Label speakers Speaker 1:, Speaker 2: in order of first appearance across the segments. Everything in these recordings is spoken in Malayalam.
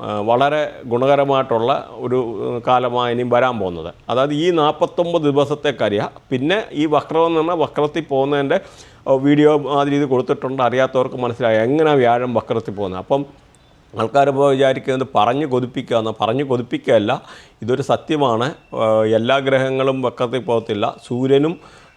Speaker 1: വളരെ ഗുണകരമായിട്ടുള്ള ഒരു കാലമാണ് ഇനിയും വരാൻ പോകുന്നത്. അതായത് ഈ നാൽപ്പത്തൊമ്പത് ദിവസത്തെ കരിയ പിന്നെ ഈ വക്രം എന്ന് പറഞ്ഞാൽ വക്രത്തിൽ പോകുന്നതിന്റെ വീഡിയോ ആ രീതി കൊടുത്തിട്ടുണ്ട്. അറിയാത്തവർക്ക് മനസ്സിലായി എങ്ങനെ വ്യാഴം വക്രത്തിൽ പോകുന്നത്. അപ്പം ആൾക്കാർ ഇപ്പോൾ വിചാരിക്കുന്നത് പറഞ്ഞു കൊതിപ്പിക്കുക പറഞ്ഞു കൊതിപ്പിക്കുകയല്ല. ഇതൊരു സത്യമാണ്. എല്ലാ ഗ്രഹങ്ങളും വക്രത്തിൽ പോകത്തില്ല. സൂര്യനും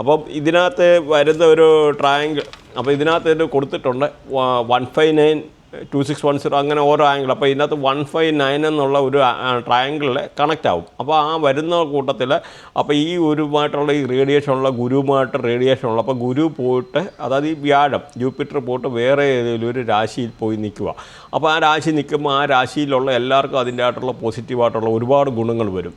Speaker 1: അപ്പം ഇതിനകത്ത് വരുന്ന ഒരു ട്രയാങ്കിൾ അപ്പോൾ ഇതിനകത്ത് ഇത് കൊടുത്തിട്ടുണ്ട് one five nine two six one zero അങ്ങനെ ഓരോ ആംഗിൾ അപ്പോൾ ഇതിനകത്ത് വൺ ഫൈവ് നയൻ എന്നുള്ള ഒരു ട്രയാങ്കിളിൽ കണക്റ്റ് ആവും. അപ്പോൾ ആ വരുന്ന കൂട്ടത്തിൽ അപ്പോൾ ഈ ഒരുമായിട്ടുള്ള ഈ റേഡിയേഷൻ ഉള്ള ഗുരുവുമായിട്ട് റേഡിയേഷൻ ഉള്ള അപ്പോൾ ഗുരു പോയിട്ട് അതായത് ഈ വ്യാഴം ജൂപ്പിറ്റർ പോയിട്ട് വേറെ ഏതെങ്കിലും ഒരു രാശിയിൽ പോയി നിൽക്കുക. അപ്പോൾ ആ രാശി നിൽക്കുമ്പോൾ ആ രാശിയിലുള്ള എല്ലാവർക്കും അതിന്റെ ആയിട്ടുള്ള പോസിറ്റീവായിട്ടുള്ള ഒരുപാട് ഗുണങ്ങൾ വരും.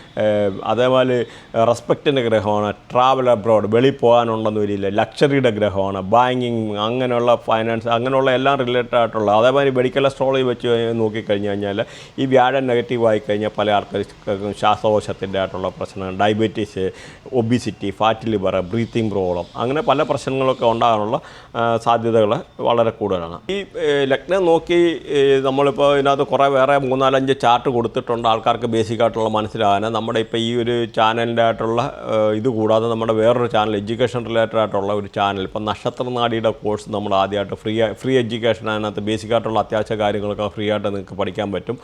Speaker 1: അതേപോലെ റെസ്പെക്റ്റിന്റെ ഗ്രഹമാണ്. ട്രാവൽ അബ്രോഡ് വെളിയിൽ പോകാനുണ്ടെന്ന് വരില്ല. ലക്ഷറിയുടെ ഗ്രഹമാണ്. ബാങ്കിങ് അങ്ങനെയുള്ള ഫൈനാൻസ് അങ്ങനെയുള്ള എല്ലാം റിലേറ്റഡ് ആയിട്ടുള്ള അതേമാതിരി മെഡിക്കൽ അസ്ട്രോളജി വെച്ച് കഴിഞ്ഞ് നോക്കിക്കഴിഞ്ഞ് കഴിഞ്ഞാൽ ഈ വ്യാഴം നെഗറ്റീവ് ആയി കഴിഞ്ഞാൽ പല ആൾക്കാർക്കും ശ്വാസകോശത്തിന്റെ ആയിട്ടുള്ള പ്രശ്നങ്ങൾ diabetes obesity fat liver breathing problem അങ്ങനെ പല പ്രശ്നങ്ങളൊക്കെ ഉണ്ടാകാനുള്ള സാധ്യതകൾ വളരെ കൂടുതലാണ്. ഈ ലഗ്നം നോക്കി നമ്മളിപ്പോൾ ഇതിനകത്ത് കുറേ വേറെ മൂന്നാലഞ്ച് ചാർട്ട് കൊടുത്തിട്ടുണ്ട് ആൾക്കാർക്ക് ബേസിക്കായിട്ടുള്ള മനസ്സിലാകാൻ നമ്മുടെ ഇപ്പോൾ ഈ ഒരു ചാനലിന്റെ ആയിട്ടുള്ള ഇത് കൂടാതെ നമ്മുടെ വേറൊരു ചാനൽ എഡ്യൂക്കേഷൻ റിലേറ്റഡ് ആയിട്ടുള്ള ഒരു ചാനൽ ഇപ്പം നക്ഷത്രനാടിയുടെ കോഴ്സ് നമ്മൾ ആദ്യമായിട്ട് ഫ്രീ ഫ്രീ എഡ്യൂക്കേഷൻ അതിനകത്ത് ബേസിക് ആയിട്ടുള്ള അത്യാവശ്യ കാര്യങ്ങളൊക്കെ ഫ്രീ ആയിട്ട് നിങ്ങൾക്ക് പഠിക്കാൻ പറ്റും.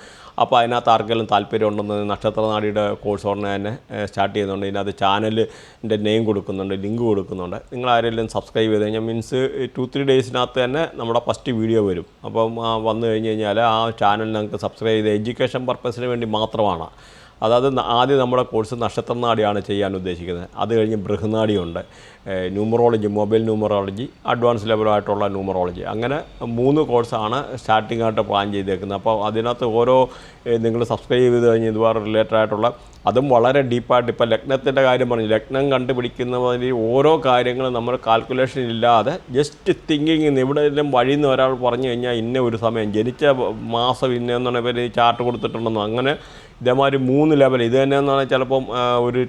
Speaker 1: അപ്പോൾ അതിനകത്ത് ആർക്കെങ്കിലും താല്പര്യം ഉണ്ടെന്ന് നക്ഷത്രനാടിയുടെ കോഴ്സ് ഉടനെ തന്നെ സ്റ്റാർട്ട് ചെയ്യുന്നുണ്ട്. ഇതിനകത്ത് ചാനലിന്റെ നെയിം കൊടുക്കുന്നുണ്ട് ലിങ്ക് കൊടുക്കുന്നുണ്ട്. നിങ്ങൾ ആരെങ്കിലും സബ്സ്ക്രൈബ് ചെയ്ത് കഴിഞ്ഞാൽ മീൻസ് ടു ത്രീ ഡേയ്സിനകത്ത് തന്നെ നമ്മുടെ ഫസ്റ്റ് വീഡിയോ വരും. അപ്പം വന്നു കഴിഞ്ഞ് കഴിഞ്ഞാൽ ആ ചാനൽ നിങ്ങൾക്ക് സബ്സ്ക്രൈബ് ചെയ്ത് എഡ്യൂക്കേഷൻ പർപ്പസിന് വേണ്ടി മാത്രമാണ്. അതായത് ആദ്യം നമ്മുടെ കോഴ്സ് നക്ഷത്രനാടിയാണ് ചെയ്യാൻ ഉദ്ദേശിക്കുന്നത്. അത് കഴിഞ്ഞ് ബൃഹനാടിയുണ്ട്. ന്യൂമറോളജി മൊബൈൽ ന്യൂമറോളജി അഡ്വാൻസ് ലെവലായിട്ടുള്ള ന്യൂമറോളജി. അങ്ങനെ മൂന്ന് കോഴ്സാണ് സ്റ്റാർട്ടിംഗ് ആയിട്ട് പ്ലാൻ ചെയ്തേക്കുന്നത്. അപ്പോൾ അതിനകത്ത് ഓരോ നിങ്ങൾ സബ്സ്ക്രൈബ് ചെയ്ത് കഴിഞ്ഞ് ഇതുപോലെ റിലേറ്റഡ് ആയിട്ടുള്ള അതും വളരെ ഡീപ്പായിട്ട് ഇപ്പോൾ ലഗ്നത്തിന്റെ കാര്യം പറഞ്ഞു. ലഗ്നം കണ്ടുപിടിക്കുന്നതിൽ ഓരോ കാര്യങ്ങളും നമ്മൾ കാൽക്കുലേഷൻ ഇല്ലാതെ ജസ്റ്റ് തിങ്കിങ് എവിടെയെങ്കിലും വഴിയിൽ നിന്ന് ഒരാൾ പറഞ്ഞു കഴിഞ്ഞാൽ ഇന്ന ഒരു സമയം ജനിച്ച മാസം ഇന്നെന്നാണ് ഇവർ ചാർട്ട് കൊടുത്തിട്ടുണ്ടെന്നോ അങ്ങനെ ഇതേമാതിരി മൂന്ന് ലെവൽ ഇത് തന്നെയെന്ന് പറഞ്ഞാൽ ചിലപ്പം ഒരു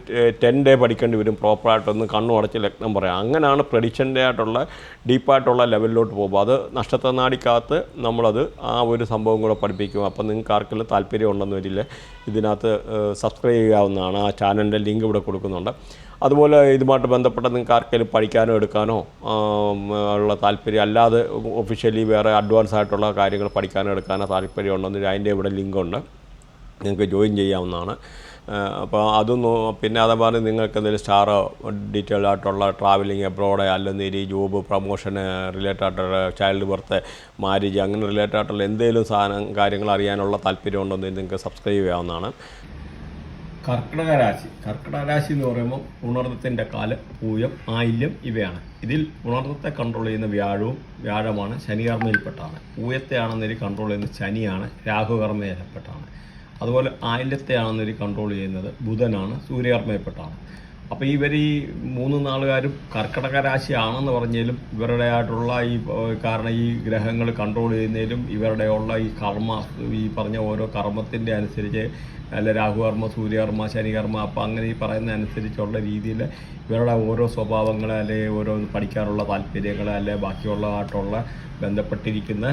Speaker 1: ടെൻ ഡേ പഠിക്കേണ്ടി വരും പ്രോപ്പറായിട്ടൊന്ന് കണ്ണു അടച്ച് ലഗ്നം പറയാം അങ്ങനെയാണ് പ്രഡിക്ഷന്റെ ആയിട്ടുള്ള ഡീപ്പായിട്ടുള്ള ലെവലിലോട്ട് പോകുമ്പോൾ അത് നക്ഷത്രനാടിക്കകത്ത് നമ്മളത് ആ ഒരു സംഭവം കൂടെ പഠിപ്പിക്കും. അപ്പം നിങ്ങൾക്ക് ആർക്കെങ്കിലും താല്പര്യം ഉണ്ടെന്ന് വരില്ല ഇതിനകത്ത് സബ്സ്ക്രൈബ് ചെയ്യാവുന്നതാണ്. ആ ചാനലിന്റെ ലിങ്ക് ഇവിടെ കൊടുക്കുന്നുണ്ട്. അതുപോലെ ഇതുമായിട്ട് ബന്ധപ്പെട്ട നിങ്ങൾക്ക് ആർക്കെങ്കിലും പഠിക്കാനോ എടുക്കാനോ ഉള്ള താല്പര്യം അല്ലാതെ ഒഫീഷ്യലി വേറെ അഡ്വാൻസ് ആയിട്ടുള്ള കാര്യങ്ങൾ പഠിക്കാനോ എടുക്കാനോ താല്പര്യം ഉണ്ടെന്ന് അതിന്റെ ഇവിടെ ലിങ്കുണ്ട് നിങ്ങൾക്ക് ജോയിൻ ചെയ്യാവുന്നതാണ്. അപ്പോൾ അതും നോ- പിന്നെ അതേപോലെ നിങ്ങൾക്ക് എന്തെങ്കിലും സ്റ്റാറോ ഡീറ്റെയിൽ ആയിട്ടുള്ള ട്രാവലിംഗ് എബ്രോഡ് അല്ലെങ്കിൽ ഈ ജോബ് പ്രൊമോഷന് റിലേറ്റഡ് ആയിട്ടുള്ള ചൈൽഡ് ബർത്ത് മാരേജ് അങ്ങനെ റിലേറ്റഡ് ആയിട്ടുള്ള എന്തെങ്കിലും സാധനം കാര്യങ്ങൾ അറിയാനുള്ള താല്പര്യം ഉണ്ടെന്ന് നിങ്ങൾക്ക് സബ്സ്ക്രൈബ് ചെയ്യാവുന്നതാണ്. കർക്കിടക രാശി. കർക്കിടക രാശി എന്ന് പറയുമ്പോൾ ഉണർന്നത്തിന്റെ കാലം പൂയം ആയില്യം ഇവയാണ്. ഇതിൽ ഉണർന്നത്തെ കൺട്രോൾ ചെയ്യുന്ന വ്യാഴവും വ്യാഴമാണ് ശനികർമ്മയിൽപ്പെട്ടാണ്. പൂയത്തെ ആണെന്നൊരു കൺട്രോൾ ചെയ്യുന്ന ശനിയാണ് രാഹുകർമ്മയിൽപ്പെട്ടാണ്. അതുപോലെ ആയില്യത്തെ ആണെന്നൊരു കൺട്രോൾ ചെയ്യുന്നത് ബുധനാണ് സൂര്യകർമ്മയിൽപ്പെട്ടാണ് അപ്പോൾ ഇവർ ഈ മൂന്ന് നാളുകാരും കർക്കടക രാശിയാണെന്ന് പറഞ്ഞാലും ഇവരുടെ ആയിട്ടുള്ള ഈ കാരണം ഈ ഗ്രഹങ്ങൾ കൺട്രോൾ ചെയ്യുന്നതിലും ഇവരുടെ ഉള്ള ഈ കർമ്മ ഈ പറഞ്ഞ ഓരോ കർമ്മത്തിന്റെ അനുസരിച്ച് അല്ല രാഹുകർമ്മ സൂര്യകർമ്മ ശനികർമ്മ അപ്പം അങ്ങനെ ഈ പറയുന്ന അനുസരിച്ചുള്ള രീതിയിൽ ഇവരുടെ ഓരോ സ്വഭാവങ്ങൾ അല്ലെങ്കിൽ ഓരോ പഠിക്കാനുള്ള താല്പര്യങ്ങൾ അല്ലെ ബാക്കിയുള്ളതായിട്ടുള്ള ബന്ധപ്പെട്ടിരിക്കുന്ന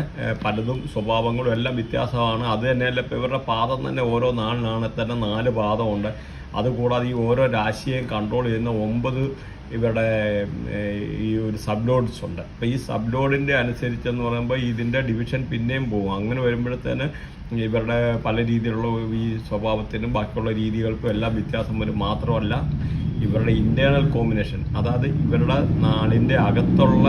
Speaker 1: പലതും സ്വഭാവങ്ങളും എല്ലാം വ്യത്യാസമാണ്. അത് തന്നെയല്ല ഇപ്പോൾ ഇവരുടെ പാദം തന്നെ ഓരോ നാളിനാണ് തന്നെ നാല് പാദമുണ്ട്. അതുകൂടാതെ ഈ ഓരോ രാശിയെയും കൺട്രോൾ ചെയ്യുന്ന ഒമ്പത് ഇവരുടെ ഈ ഒരു സബ് ലോഡ്സ് ഉണ്ട്. അപ്പോൾ ഈ സബ് ലോഡിന്റെ അനുസരിച്ചെന്ന് പറയുമ്പോൾ ഇതിന്റെ ഡിവിഷൻ പിന്നെയും പോകും. അങ്ങനെ വരുമ്പോഴത്തേന് ഇവരുടെ പല രീതിയിലുള്ള ഈ സ്വഭാവത്തിനും ബാക്കിയുള്ള രീതികൾക്കും എല്ലാം വ്യത്യാസം വരും. മാത്രമല്ല ഇവരുടെ ഇന്റേണൽ കോമ്പിനേഷൻ അതായത് ഇവരുടെ നാടിന്റെ അകത്തുള്ള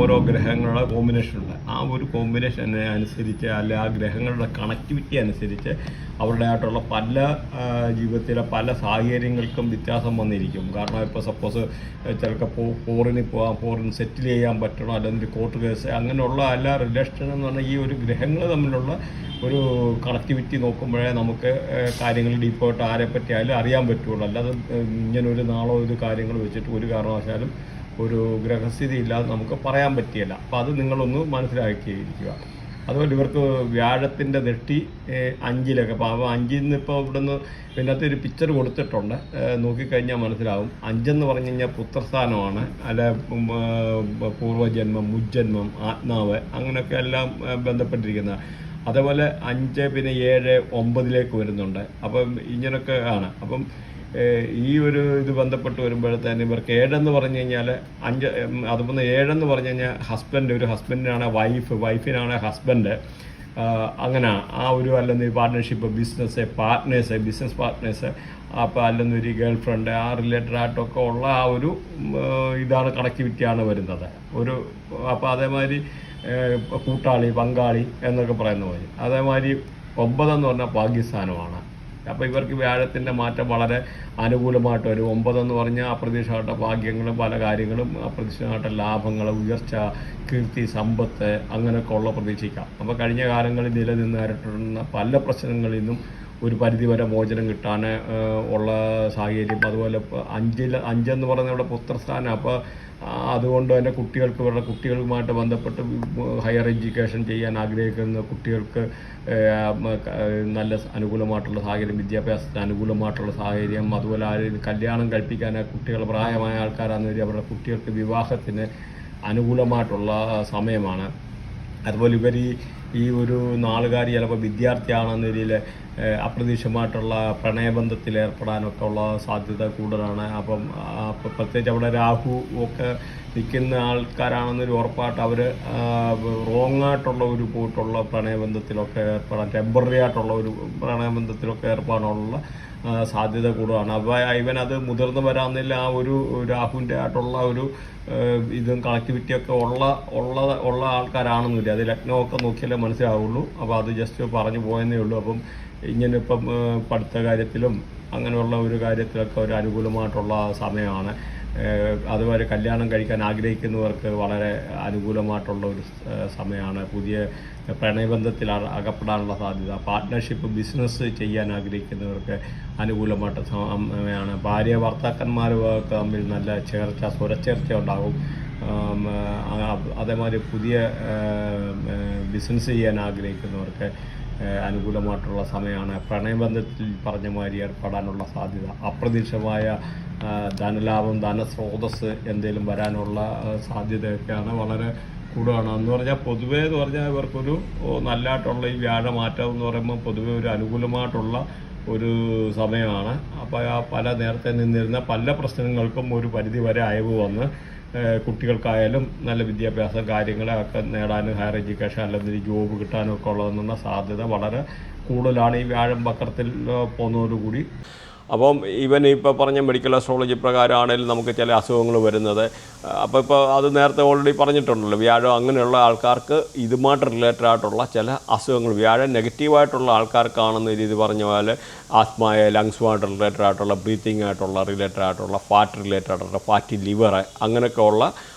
Speaker 1: ഓരോ ഗ്രഹങ്ങളുടെ കോമ്പിനേഷൻ ഉണ്ട്. ആ ഒരു കോമ്പിനേഷൻ അനുസരിച്ച് അല്ലെ ആ ഗ്രഹങ്ങളുടെ കണക്ടിവിറ്റി അനുസരിച്ച് അവരുടെ ആയിട്ടുള്ള പല ജീവിതത്തിലെ പല സാഹചര്യങ്ങൾക്കും വ്യത്യാസം വന്നിരിക്കും. കാരണം ഇപ്പോൾ സപ്പോസ് ചിലപ്പോൾ പോ പോറിന് പോകാം പോറിന് സെറ്റിൽ ചെയ്യാൻ പറ്റണം? അല്ലെങ്കിൽ കോർട്ട് കേസ് അങ്ങനെയുള്ള അല്ല റിലേഷൻ എന്ന് പറഞ്ഞാൽ ഈ ഒരു ഗ്രഹങ്ങൾ തമ്മിലുള്ള ഒരു കണക്ടിവിറ്റി നോക്കുമ്പോഴേ നമുക്ക് കാര്യങ്ങൾ ഡീപ്പായിട്ട് ആരെ പറ്റിയാലും അറിയാൻ പറ്റുള്ളൂ. അല്ലാതെ ഇങ്ങനെ ഒരു നാളോ ഒരു കാര്യങ്ങൾ വെച്ചിട്ട് ഒരു കാരണവശാലും ഒരു ഗ്രഹസ്ഥിതി ഇല്ലാതെ നമുക്ക് പറയാൻ പറ്റിയല്ല. അപ്പോൾ അത് നിങ്ങളൊന്ന് മനസ്സിലാക്കിയിരിക്കുക. അതുപോലെ ഇവർക്ക് വ്യാഴത്തിന്റെ നെട്ടി അഞ്ചിലൊക്കെ. അപ്പോൾ അപ്പോൾ അഞ്ചിൽ നിന്ന് ഇപ്പോൾ ഇവിടെ നിന്ന് ഇതിനകത്ത് ഒരു പിക്ചർ കൊടുത്തിട്ടുണ്ട്. നോക്കിക്കഴിഞ്ഞാൽ മനസ്സിലാവും. അഞ്ചെന്ന് പറഞ്ഞു കഴിഞ്ഞാൽ പുത്രസ്ഥാനമാണ്. അല്ല പൂർവജന്മം മുജ്ജന്മം ആത്മാവ് അങ്ങനെയൊക്കെ എല്ലാം ബന്ധപ്പെട്ടിരിക്കുന്ന. അതേപോലെ അഞ്ച് പിന്നെ ഏഴ് ഒമ്പതിലേക്ക് വരുന്നുണ്ട്. അപ്പം ഇങ്ങനെയൊക്കെ ആണ്. അപ്പം ഈ ഒരു ഇത് ബന്ധപ്പെട്ട് വരുമ്പോഴത്തേന് ഇവർക്ക് ഏഴെന്ന് പറഞ്ഞു കഴിഞ്ഞാൽ അഞ്ച് അതുപോലെ ഏഴെന്ന് പറഞ്ഞു കഴിഞ്ഞാൽ ഹസ്ബൻഡ് ഒരു ഹസ്ബൻഡിനാണ് വൈഫ് വൈഫിനാണ് ഹസ്ബൻഡ് അങ്ങനെ ആ ഒരു അല്ലെങ്കിൽ partnership business partners business partners അപ്പോൾ അല്ലെങ്കിൽ ഒരു ഗേൾ ഫ്രണ്ട് ആ റിലേറ്റഡ് ആയിട്ടൊക്കെ ഉള്ള ആ ഒരു ഇതാണ് കണക്ടിവിറ്റിയാണ് വരുന്നത്. ഒരു അപ്പോൾ അതേമാതിരി കൂട്ടാളി പങ്കാളി എന്നൊക്കെ പറയുന്ന പോലെ. അതേമാതിരി ഒമ്പതെന്ന് പറഞ്ഞാൽ പാകിസ്ഥാനുമാണ്. അപ്പോൾ ഇവർക്ക് വ്യാഴത്തിന്റെ മാറ്റം വളരെ അനുകൂലമായിട്ട് വരും. ഒമ്പതെന്ന് പറഞ്ഞാൽ അപ്രതീക്ഷിതമായിട്ട് ഭാഗ്യങ്ങളും പല കാര്യങ്ങളും അപ്രതീക്ഷിതമായിട്ട് ലാഭങ്ങൾ ഉയർച്ച കീർത്തി സമ്പത്ത് അങ്ങനെയൊക്കെ ഉള്ള പ്രതീക്ഷിക്കാം. അപ്പോൾ കഴിഞ്ഞ കാലങ്ങളിൽ നിലനിന്ന് നേരിട്ടിരുന്ന പല പ്രശ്നങ്ങളിൽ നിന്നും ഒരു പരിധിവരെ മോചനം കിട്ടാൻ ഉള്ള സാഹചര്യം. അതുപോലെ അഞ്ചിൽ അഞ്ചെന്ന് പറയുന്ന ഇവിടെ പുത്രസ്ഥാനം. അപ്പോൾ അതുകൊണ്ട് തന്നെ കുട്ടികൾക്ക് ഇവരുടെ കുട്ടികളുമായിട്ട് ബന്ധപ്പെട്ട് ഹയർ എഡ്യൂക്കേഷൻ ചെയ്യാൻ ആഗ്രഹിക്കുന്ന കുട്ടികൾക്ക് നല്ല അനുകൂലമായിട്ടുള്ള സാഹചര്യം വിദ്യാഭ്യാസത്തിന് അനുകൂലമായിട്ടുള്ള സാഹചര്യം അതുപോലെ ആരും കല്യാണം കഴിപ്പിക്കാൻ കുട്ടികൾ പ്രായമായ ആൾക്കാരാണെന്ന് വരിക അവരുടെ കുട്ടികൾക്ക് വിവാഹത്തിന് അനുകൂലമായിട്ടുള്ള സമയമാണ്. അതുപോലെ ഇവർ ഈ ഈ ഒരു നാളുകാരി ചിലപ്പോൾ വിദ്യാർത്ഥിയാണെന്ന രീതിയിൽ അപ്രതീക്ഷിതമായിട്ടുള്ള പ്രണയബന്ധത്തിൽ ഏർപ്പെടാനൊക്കെ ഉള്ള സാധ്യത കൂടുതലാണ്. അപ്പം പ്രത്യേകിച്ച് അവിടെ രാഹു ഒക്കെ നിൽക്കുന്ന ആൾക്കാരാണെന്നൊരു ഉറപ്പായിട്ട് അവർ റോങ് ആയിട്ടുള്ള ഒരു പോയിട്ടുള്ള പ്രണയബന്ധത്തിലൊക്കെ ഏർപ്പെടാൻ ടെമ്പററി ആയിട്ടുള്ള ഒരു പ്രണയബന്ധത്തിലൊക്കെ ഏർപ്പെടാനുള്ള സാധ്യത കൂടുതലാണ്. അപ്പോൾ ഇവൻ അത് മുതിർന്നു വരാമെന്നില്ല ആ ഒരു രാഹുവിന്റെ ആയിട്ടുള്ള ഒരു ഇതും കണക്ടിവിറ്റിയൊക്കെ ഉള്ള ഉള്ള ഉള്ള ആൾക്കാരാണെന്നില്ല. അത് ലഗ്നമൊക്കെ നോക്കിയാലേ മനസ്സിലാവുള്ളൂ. അപ്പോൾ അത് ജസ്റ്റ് പറഞ്ഞു പോയെന്നേ ഉള്ളൂ. അപ്പം ഇങ്ങനെ ഇപ്പം പഠിത്ത കാര്യത്തിലും അങ്ങനെയുള്ള ഒരു കാര്യത്തിലൊക്കെ ഒരു അനുകൂലമായിട്ടുള്ള സമയമാണ്. അതുവരെ കല്യാണം കഴിക്കാൻ ആഗ്രഹിക്കുന്നവർക്ക് വളരെ അനുകൂലമായിട്ടുള്ള ഒരു സമയമാണ്. പുതിയ പ്രണയബന്ധത്തിൽ അകപ്പെടാനുള്ള സാധ്യത പാർട്ട്ണർഷിപ്പ് ബിസിനസ് ചെയ്യാൻ ആഗ്രഹിക്കുന്നവർക്ക് അനുകൂലമായിട്ട് സമയമാണ്. ഭാര്യ ഭർത്താക്കന്മാർ തമ്മിൽ നല്ല ചേർച്ച സ്വരച്ചേർച്ച ഉണ്ടാകും. അതേമാതിരി പുതിയ ബിസിനസ് ചെയ്യാൻ ആഗ്രഹിക്കുന്നവർക്ക് അനുകൂലമായിട്ടുള്ള സമയമാണ്. പ്രണയബന്ധത്തിൽ പറഞ്ഞ മാതിരി ഏർപ്പെടാനുള്ള സാധ്യത അപ്രതീക്ഷിതമായ ധനലാഭം ധനസ്രോതസ് എന്തെങ്കിലും വരാനുള്ള സാധ്യതയൊക്കെയാണ് വളരെ കൂടുതലാണ്. എന്ന് പറഞ്ഞാൽ പൊതുവേ എന്ന് പറഞ്ഞാൽ ഇവർക്കൊരു നല്ലതായിട്ടുള്ള ഈ വ്യാഴമാറ്റം എന്ന് പറയുമ്പോൾ പൊതുവെ ഒരു അനുകൂലമായിട്ടുള്ള ഒരു സമയമാണ്. അപ്പോൾ ആ പല നേരത്തെ നിന്നിരുന്ന പല പ്രശ്നങ്ങൾക്കും ഒരു പരിധി വരെ അയവ് വന്ന് കുട്ടികൾക്കായാലും നല്ല വിദ്യാഭ്യാസം കാര്യങ്ങളൊക്കെ നേടാനും ഹയർ എഡ്യൂക്കേഷൻ അല്ലെങ്കിൽ ജോബ് കിട്ടാനും ഒക്കെ ഉള്ളതെന്നുള്ള സാധ്യത വളരെ കൂടുതലാണ് ഈ വ്യാഴം വക്രത്തിൽ പോകുന്നതോടുകൂടി. അപ്പം ഇവൻ ഇപ്പോൾ പറഞ്ഞ മെഡിക്കൽ അസ്ട്രോളജി പ്രകാരമാണെങ്കിലും നമുക്ക് ചില അസുഖങ്ങൾ വരുന്നത്. അപ്പോൾ ഇപ്പോൾ അത് നേരത്തെ ഓൾറെഡി പറഞ്ഞിട്ടുണ്ടല്ലോ വ്യാഴം അങ്ങനെയുള്ള ആൾക്കാർക്ക് ഇതുമായിട്ട് റിലേറ്റഡ് ആയിട്ടുള്ള ചില അസുഖങ്ങൾ വ്യാഴം നെഗറ്റീവായിട്ടുള്ള ആൾക്കാർക്കാണെന്ന രീതി പറഞ്ഞ പോലെ ആസ്മായ ലങ്സുമായിട്ട് റിലേറ്റഡ് ആയിട്ടുള്ള ബ്രീത്തിങ് ആയിട്ടുള്ള റിലേറ്റഡ് ആയിട്ടുള്ള ഫാറ്റ് റിലേറ്റഡ് ആയിട്ടുള്ള ഫാറ്റി ലിവർ അങ്ങനെയൊക്കെ ഉള്ള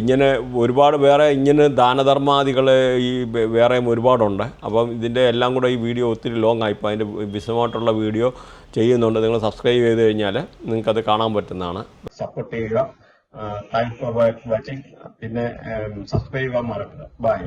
Speaker 1: ഇങ്ങനെ ഒരുപാട് വേറെ ഇങ്ങനെ ദാനധർമാദികൾ ഈ വേറെയും ഒരുപാടുണ്ട്. അപ്പം ഇതിന്റെ എല്ലാം കൂടെ ഈ വീഡിയോ ഒത്തിരി ലോങ് ആയിപ്പോൾ അതിന്റെ വിശദമായിട്ടുള്ള വീഡിയോ ചെയ്യുന്നുണ്ട്. നിങ്ങൾ സബ്സ്ക്രൈബ് ചെയ്ത് കഴിഞ്ഞാൽ നിങ്ങൾക്ക് അത് കാണാൻ പറ്റുന്നതാണ്. സപ്പോർട്ട് ചെയ്യുക. താങ്ക്സ് ഫോർ വാച്ചിങ് പിന്നെ സബ്സ്ക്രൈബ് ചെയ്യാൻ മറക്കുക ബൈ